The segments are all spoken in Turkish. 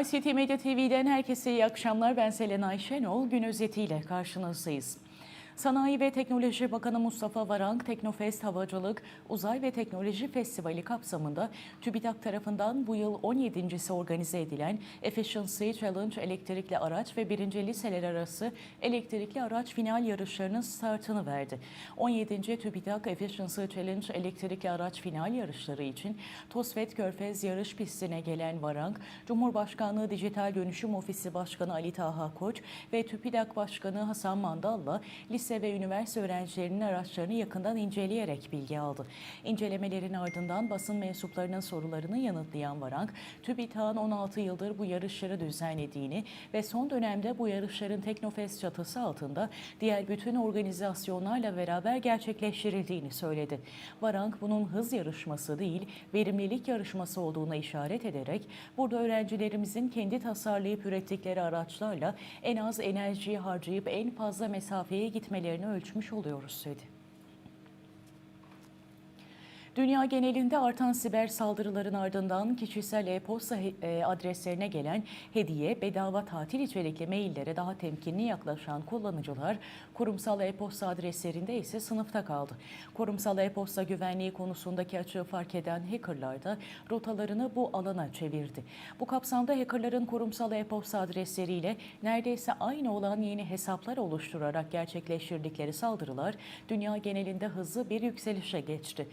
ICT Medya TV'den herkese iyi akşamlar. Ben Selena Şenol. Gün özetiyle karşınızdayız. Sanayi ve Teknoloji Bakanı Mustafa Varank, Teknofest Havacılık Uzay ve Teknoloji Festivali kapsamında TÜBİTAK tarafından bu yıl 17.si organize edilen Efficiency Challenge elektrikli araç ve birinci liseler arası elektrikli araç final yarışlarının startını verdi. 17. TÜBİTAK Efficiency Challenge elektrikli araç final yarışları için Tosvet Körfez yarış pistine gelen Varank, Cumhurbaşkanlığı Dijital Dönüşüm Ofisi Başkanı Ali Taha Koç ve TÜBİTAK Başkanı Hasan Mandal'la lise ve üniversite öğrencilerinin araçlarını yakından inceleyerek bilgi aldı. İncelemelerin ardından basın mensuplarının sorularını yanıtlayan Varank, TÜBİTAK'ın 16 yıldır bu yarışları düzenlediğini ve son dönemde bu yarışların Teknofest çatısı altında diğer bütün organizasyonlarla beraber gerçekleştirildiğini söyledi. Varank bunun hız yarışması değil, verimlilik yarışması olduğuna işaret ederek burada öğrencilerimizin kendi tasarlayıp ürettikleri araçlarla en az enerjiyi harcayıp en fazla mesafeye gitmelerini ölçmüş oluyoruz dedi. Dünya genelinde artan siber saldırıların ardından kişisel e-posta e, adreslerine gelen hediye, bedava tatil içerikli maillere daha temkinli yaklaşan kullanıcılar kurumsal e-posta adreslerinde ise sınıfta kaldı. Kurumsal e-posta güvenliği konusundaki açığı fark eden hackerlar da rotalarını bu alana çevirdi. Bu kapsamda hackerların kurumsal e-posta adresleriyle neredeyse aynı olan yeni hesaplar oluşturarak gerçekleştirdikleri saldırılar dünya genelinde hızlı bir yükselişe geçti.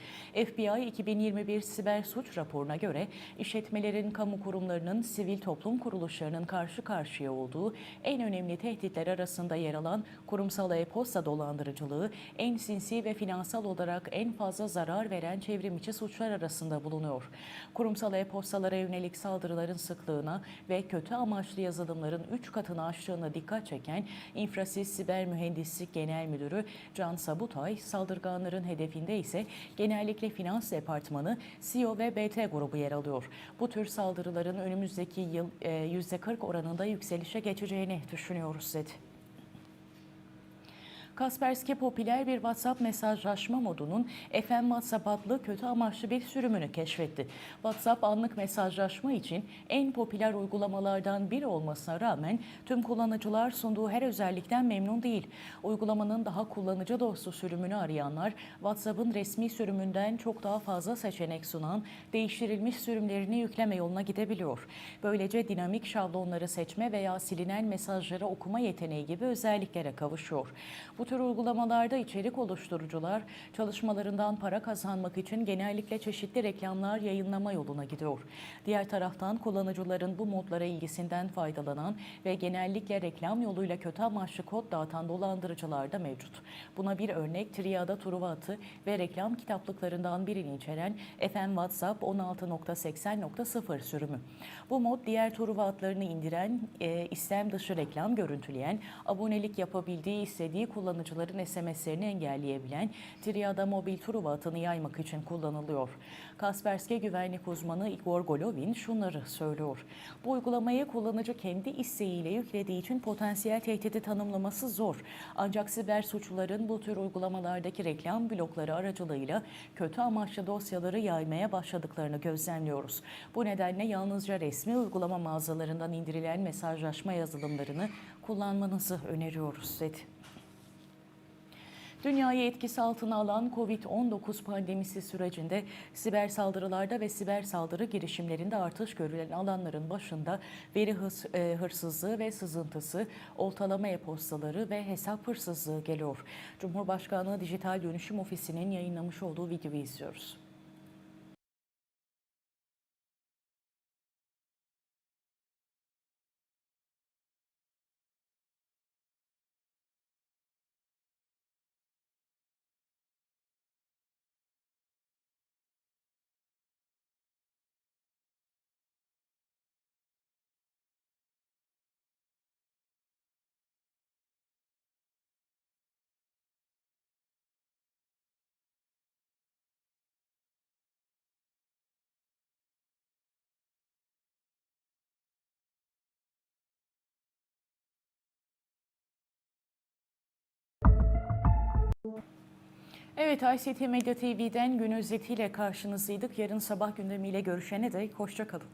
FBI 2021 siber suç raporuna göre işletmelerin, kamu kurumlarının, sivil toplum kuruluşlarının karşı karşıya olduğu en önemli tehditler arasında yer alan kurumsal e-posta dolandırıcılığı en sinsi ve finansal olarak en fazla zarar veren çevrim içi suçlar arasında bulunuyor. Kurumsal e-postalara yönelik saldırıların sıklığına ve kötü amaçlı yazılımların 3 katını aştığına dikkat çeken İnfrasis Siber Mühendislik Genel Müdürü Can Sabutay, saldırganların hedefinde ise genellikle Finans Departmanı, CEO ve BT grubu yer alıyor. Bu tür saldırıların önümüzdeki yıl e, %40 oranında yükselişe geçeceğini düşünüyoruz dedi. Kaspersky popüler bir WhatsApp mesajlaşma modunun FM WhatsApp adlı kötü amaçlı bir sürümünü keşfetti. WhatsApp anlık mesajlaşma için en popüler uygulamalardan biri olmasına rağmen tüm kullanıcılar sunduğu her özellikten memnun değil. Uygulamanın daha kullanıcı dostu sürümünü arayanlar WhatsApp'ın resmi sürümünden çok daha fazla seçenek sunan değiştirilmiş sürümlerini yükleme yoluna gidebiliyor. Böylece dinamik şablonları seçme veya silinen mesajları okuma yeteneği gibi özelliklere kavuşuyor. Bu tür uygulamalarda içerik oluşturucular çalışmalarından para kazanmak için genellikle çeşitli reklamlar yayınlama yoluna gidiyor. Diğer taraftan kullanıcıların bu modlara ilgisinden faydalanan ve genellikle reklam yoluyla kötü amaçlı kod dağıtan dolandırıcılar da mevcut. Buna bir örnek Triada Truva atı ve reklam kitaplıklarından birini içeren FM WhatsApp 16.80.0 sürümü. Bu mod diğer Truva atlarını indiren, e, istem dışı reklam görüntüleyen, abonelik yapabildiği istediği kullanıcıların SMS'lerini engelleyebilen Triada mobil Truva atını yaymak için kullanılıyor. Kaspersky güvenlik uzmanı Igor Golovin şunları söylüyor. Bu uygulamayı kullanıcı kendi isteğiyle yüklediği için potansiyel tehdidi tanımlaması zor. Ancak siber suçluların bu tür uygulamalardaki reklam blokları aracılığıyla kötü amaçlı dosyaları yaymaya başladıklarını gözlemliyoruz. Bu nedenle yalnızca resmi uygulama mağazalarından indirilen mesajlaşma yazılımlarını kullanmanızı öneriyoruz dedi. Dünyayı etkisi altına alan Covid-19 pandemisi sürecinde siber saldırılarda ve siber saldırı girişimlerinde artış görülen alanların başında veri e, hırsızlığı ve sızıntısı, oltalama e-postaları ve hesap hırsızlığı geliyor. Cumhurbaşkanlığı Dijital Dönüşüm Ofisi'nin yayınlamış olduğu videoyu izliyoruz. Evet ICT Medya TV'den gün özetiyle karşınızdaydık. Yarın sabah gündemiyle görüşene dek hoşçakalın.